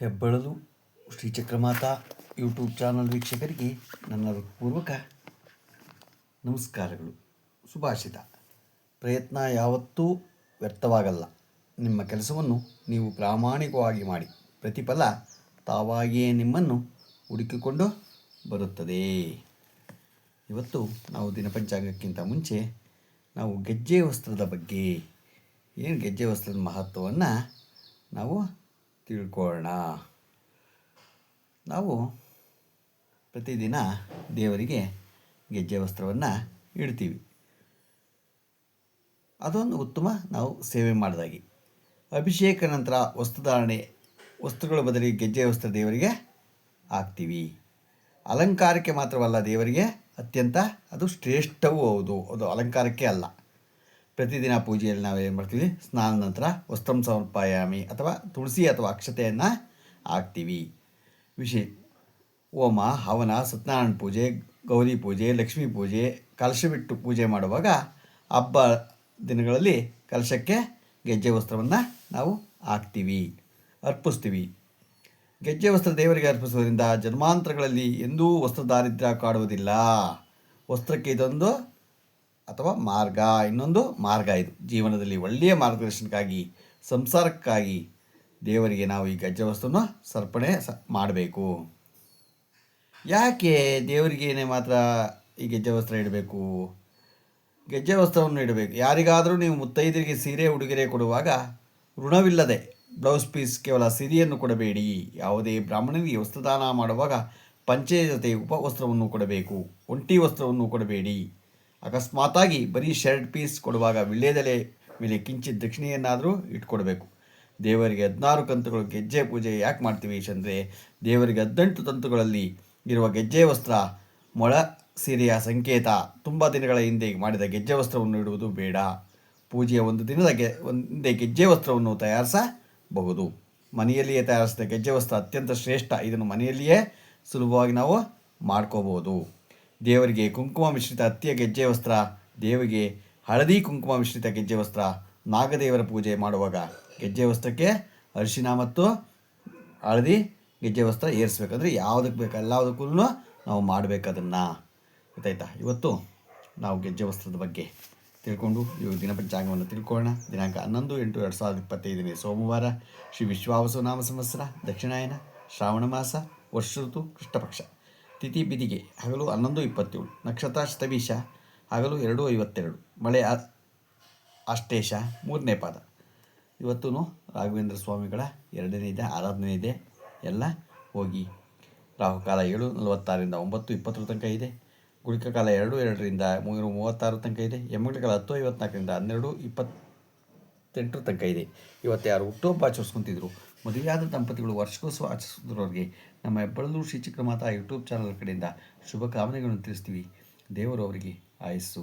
ಹೆಬ್ಬಳಲು ಶ್ರೀಚಕ್ರಮಾತಾ YouTube channel ವೀಕ್ಷಕರಿಗೆ ನನ್ನ ಪೂರ್ವಕ ನಮಸ್ಕಾರಗಳು. ಸುಭಾಷಿತ. ಪ್ರಯತ್ನ ಯಾವತ್ತೂ ವ್ಯರ್ಥವಾಗಲ್ಲ. ನಿಮ್ಮ ಕೆಲಸವನ್ನು ನೀವು ಪ್ರಾಮಾಣಿಕವಾಗಿ ಮಾಡಿ. ಪ್ರತಿಫಲ ತಾವಾಗಿಯೇ ನಿಮ್ಮನ್ನು ಹುಡುಕಿಕೊಂಡು ಬರುತ್ತದೆ. ಇವತ್ತು ನಾವು ದಿನಪಂಚಾಂಗಕ್ಕಿಂತ ಮುಂಚೆ ನಾವು ಗೆಜ್ಜೆ ವಸ್ತ್ರದ ಬಗ್ಗೆ. ಏನು ಗೆಜ್ಜೆ ವಸ್ತ್ರದ ಮಹತ್ವವನ್ನು ನಾವು ತಿಳ್ಕೊಳ್ಳೋಣ ನಾವು ಪ್ರತಿದಿನ ದೇವರಿಗೆ ಗೆಜ್ಜೆ ವಸ್ತ್ರವನ್ನು ಇಡ್ತೀವಿ. ಅದೊಂದು ಉತ್ತಮ ನಾವು ಸೇವೆ ಮಾಡಿದಾಗಿ. ಅಭಿಷೇಕ ನಂತರ ವಸ್ತುಧಾರಣೆ ವಸ್ತುಗಳ ಬದಲಿಗೆ ಗೆಜ್ಜೆ ವಸ್ತ್ರ ದೇವರಿಗೆ ಹಾಕ್ತೀವಿ. ಅಲಂಕಾರಕ್ಕೆ ಮಾತ್ರವಲ್ಲ ದೇವರಿಗೆ ಅತ್ಯಂತ ಅದು ಶ್ರೇಷ್ಠವೂ ಹೌದು. ಅದು ಅಲಂಕಾರಕ್ಕೆ ಅಲ್ಲ. ಪ್ರತಿದಿನ ಪೂಜೆಯಲ್ಲಿ ನಾವು ಏನು ಮಾಡ್ತೀವಿ? ಸ್ನಾನ ನಂತರ ವಸ್ತ್ರಂ ಸಮರ್ಪಾಯಾಮಿ ಅಥವಾ ತುಳಸಿ ಅಥವಾ ಅಕ್ಷತೆಯನ್ನು ಹಾಕ್ತೀವಿ. ವಿಷಯ ಹೋಮ, ಹವನ, ಸತ್ಯನಾರಾಯಣ ಪೂಜೆ, ಗೌರಿ ಪೂಜೆ, ಲಕ್ಷ್ಮೀ ಪೂಜೆ, ಕಲಶ ಬಿಟ್ಟು ಪೂಜೆ ಮಾಡುವಾಗ ಹಬ್ಬ ದಿನಗಳಲ್ಲಿ ಕಲಶಕ್ಕೆ ಗೆಜ್ಜೆ ವಸ್ತ್ರವನ್ನು ನಾವು ಹಾಕ್ತೀವಿ, ಅರ್ಪಿಸ್ತೀವಿ. ಗೆಜ್ಜೆ ವಸ್ತ್ರ ದೇವರಿಗೆ ಅರ್ಪಿಸೋದ್ರಿಂದ ಜನ್ಮಾಂತರಗಳಲ್ಲಿ ಎಂದೂ ವಸ್ತ್ರ ದಾರಿದ್ರ್ಯ ಕಾಡುವುದಿಲ್ಲ. ವಸ್ತ್ರಕ್ಕೆ ಇದೊಂದು ಅಥವಾ ಮಾರ್ಗ, ಇನ್ನೊಂದು ಮಾರ್ಗ ಇದು. ಜೀವನದಲ್ಲಿ ಒಳ್ಳೆಯ ಮಾರ್ಗದರ್ಶನಕ್ಕಾಗಿ, ಸಂಸಾರಕ್ಕಾಗಿ ದೇವರಿಗೆ ನಾವು ಈ ಗಜ್ಜವಸ್ತುವನ್ನು ವಸ್ತ್ರವನ್ನು ಸರ್ಪಣೆ ಸ ಮಾಡಬೇಕು. ಯಾಕೆ ದೇವರಿಗೇನೆ ಮಾತ್ರ ಈ ಗೆಜ್ಜೆ ವಸ್ತ್ರ ಇಡಬೇಕು? ಗೆಜ್ಜೆ ವಸ್ತ್ರವನ್ನು ಇಡಬೇಕು. ಯಾರಿಗಾದರೂ ನೀವು ಮುತ್ತೈದರಿಗೆ ಸೀರೆ, ಉಡುಗೆರೆ ಕೊಡುವಾಗ ಋಣವಿಲ್ಲದೆ ಬ್ಲೌಸ್ ಪೀಸ್ ಕೇವಲ ಸಿರಿಯನ್ನು ಕೊಡಬೇಡಿ. ಯಾವುದೇ ಬ್ರಾಹ್ಮಣನಿಗೆ ವಸ್ತ್ರದಾನ ಮಾಡುವಾಗ ಪಂಚೆ ಜೊತೆ ಉಪವಸ್ತ್ರವನ್ನು ಕೊಡಬೇಕು. ಒಂಟಿ ವಸ್ತ್ರವನ್ನು ಕೊಡಬೇಡಿ. ಅಕಸ್ಮಾತಾಗಿ ಬರೀ ಶರ್ಟ್ ಪೀಸ್ ಕೊಡುವಾಗ ವಿಳ್ಯದೆಲೆ ಮೇಲೆ ಕಿಂಚಿತ್ ದಕ್ಷಿಣೆಯನ್ನಾದರೂ ಇಟ್ಕೊಡ್ಬೇಕು. ದೇವರಿಗೆ ಹದಿನಾರು ಕಂತುಗಳು ಗೆಜ್ಜೆ ಪೂಜೆ ಯಾಕೆ ಮಾಡ್ತೀವಿ ಅಂದರೆ ದೇವರಿಗೆ ಹದಿನೆಂಟು ತಂತುಗಳಲ್ಲಿ ಇರುವ ಗೆಜ್ಜೆ ವಸ್ತ್ರ, ಮೊಳ ಸೀರೆಯ ಸಂಕೇತ, ತುಂಬ ದಿನಗಳ ಹಿಂದೆ ಮಾಡಿದ ಗೆಜ್ಜೆ ವಸ್ತ್ರವನ್ನು ಇಡುವುದು ಬೇಡ. ಪೂಜೆಯ ಒಂದು ದಿನದ ಗೆ, ಒಂದೇ ಗೆಜ್ಜೆ ವಸ್ತ್ರವನ್ನು ತಯಾರಿಸಬಹುದು. ಮನೆಯಲ್ಲಿಯೇ ತಯಾರಿಸಿದ ಗೆಜ್ಜೆ ವಸ್ತ್ರ ಅತ್ಯಂತ ಶ್ರೇಷ್ಠ. ಇದನ್ನು ಮನೆಯಲ್ಲಿಯೇ ಸುಲಭವಾಗಿ ನಾವು ಮಾಡ್ಕೋಬೋದು ದೇವರಿಗೆ ಕುಂಕುಮ ಮಿಶ್ರಿತ ಹತ್ತಿಯ ಗೆಜ್ಜೆ ವಸ್ತ್ರ ದೇವರಿಗೆ ಹಳದಿ ಕುಂಕುಮ ಮಿಶ್ರಿತ ಗೆಜ್ಜೆ ವಸ್ತ್ರ, ನಾಗದೇವರ ಪೂಜೆ ಮಾಡುವಾಗ ಗೆಜ್ಜೆ ವಸ್ತ್ರಕ್ಕೆ ಅರಿಶಿನ ಮತ್ತು ಹಳದಿ ಗೆಜ್ಜೆ ವಸ್ತ್ರ ಏರಿಸ್ಬೇಕಂದ್ರೆ ಯಾವುದಕ್ಕೆ ಬೇಕು ಎಲ್ಲದಕ್ಕೂ ನಾವು ಮಾಡಬೇಕು ಅದನ್ನು. ಗೊತ್ತಾಯ್ತಾ? ಇವತ್ತು ನಾವು ಗೆಜ್ಜೆ ವಸ್ತ್ರದ ಬಗ್ಗೆ ತಿಳ್ಕೊಂಡು ಇವಾಗ ದಿನಪಂಚಾಂಗವನ್ನು ತಿಳ್ಕೊಳ್ಳೋಣ. ದಿನಾಂಕ ಹನ್ನೊಂದು ಎಂಟು ಎರಡು ಸಾವಿರದ ಇಪ್ಪತ್ತೈದನೇ ಸೋಮವಾರ, ಶ್ರೀ ವಿಶ್ವಾವಸು ನಾಮ ಸಂವತ್ಸರ, ದಕ್ಷಿಣಾಯನ ಶ್ರಾವಣ ಮಾಸ ವರ್ಷ ಋತು ಕೃಷ್ಣಪಕ್ಷ. ತಿಥಿ ಬಿದಿಗೆ, ಹಗಲು ಹನ್ನೊಂದು ಇಪ್ಪತ್ತೇಳು, ನಕ್ಷತ್ರ ಶತಬೀಶ ಹಗಲು ಎರಡು ಐವತ್ತೆರಡು, ಮಳೆ ಅಷ್ಟೇಶ, ಮೂರನೇ ಪಾದ. ಇವತ್ತೂ ರಾಘವೇಂದ್ರ ಸ್ವಾಮಿಗಳ ಎರಡನೇ ಇದೆ, ಆರಾಧನೆ ಇದೆ, ಎಲ್ಲ ಹೋಗಿ. ರಾಹುಕಾಲ ಏಳು ನಲವತ್ತಾರರಿಂದ ಒಂಬತ್ತು ಇಪ್ಪತ್ತರ ತನಕ ಇದೆ ಗುಳಿಕ ಕಾಲ ಎರಡು ಎರಡರಿಂದ ಮೂರು ಮೂವತ್ತಾರು ತನಕ ಇದೆ ಎಮ್ಮಗಳ ಕಾಲ ಹತ್ತು ಐವತ್ನಾಲ್ಕರಿಂದ ಹನ್ನೆರಡು ಇಪ್ಪತ್ತೆಂಟರ ತನಕ ಇದೆ. ಇವತ್ತು ಯಾರು ಹುಟ್ಟುಹಬ್ಬ ಆಚರಿಸ್ಕೊತಿದ್ರು. ಮದುವೆಯಾದ ದಂಪತಿಗಳು ವರ್ಷಕ್ಕೋಸ್ಕರ ಆಚರಿಸಿದ್ರವ್ರಿಗೆ ನಮ್ಮ ಹೆಬ್ಬಳಲು ಶ್ರೀ ಚಿಕ್ಕಮಾತಾ ಯೂಟ್ಯೂಬ್ ಚಾನಲ್ ಕಡೆಯಿಂದ ಶುಭಕಾಮನೆಗಳನ್ನು ತಿಳಿಸ್ತೀವಿ. ದೇವರು ಅವರಿಗೆ ಆಯಸ್ಸು,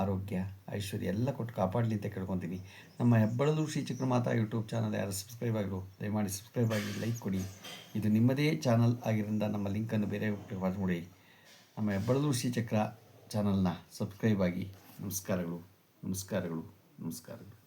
ಆರೋಗ್ಯ, ಐಶ್ವರ್ಯ ಎಲ್ಲ ಕೊಟ್ಟು ಕಾಪಾಡಲಿ ಅಂತ ಕೇಳ್ಕೊತೀನಿ. ನಮ್ಮ ಹೆಬ್ಬಳಲು ಶ್ರೀ ಚಿಕ್ಕಮಾತಾ ಯೂಟ್ಯೂಬ್ ಚಾನಲ್ ಯಾರು ಸಬ್ಸ್ಕ್ರೈಬ್ ಆಗಿರು, ದಯಮಾಡಿ ಸಬ್ಸ್ಕ್ರೈಬ್ ಆಗಿ, ಲೈಕ್ ಕೊಡಿ. ಇದು ನಿಮ್ಮದೇ ಚಾನಲ್ ಆಗಿರೋದ್ರಿಂದ ನಮ್ಮ ಲಿಂಕನ್ನು ಬೇರೆ ಮಾಡಿ. ನಮ್ಮ ಹೆಬ್ಬಳಲು ಶ್ರೀ ಚಕ್ರ ಚಾನಲ್ನ ಸಬ್ಸ್ಕ್ರೈಬ್ ಆಗಿ. ನಮಸ್ಕಾರಗಳು ನಮಸ್ಕಾರಗಳು ನಮಸ್ಕಾರಗಳು.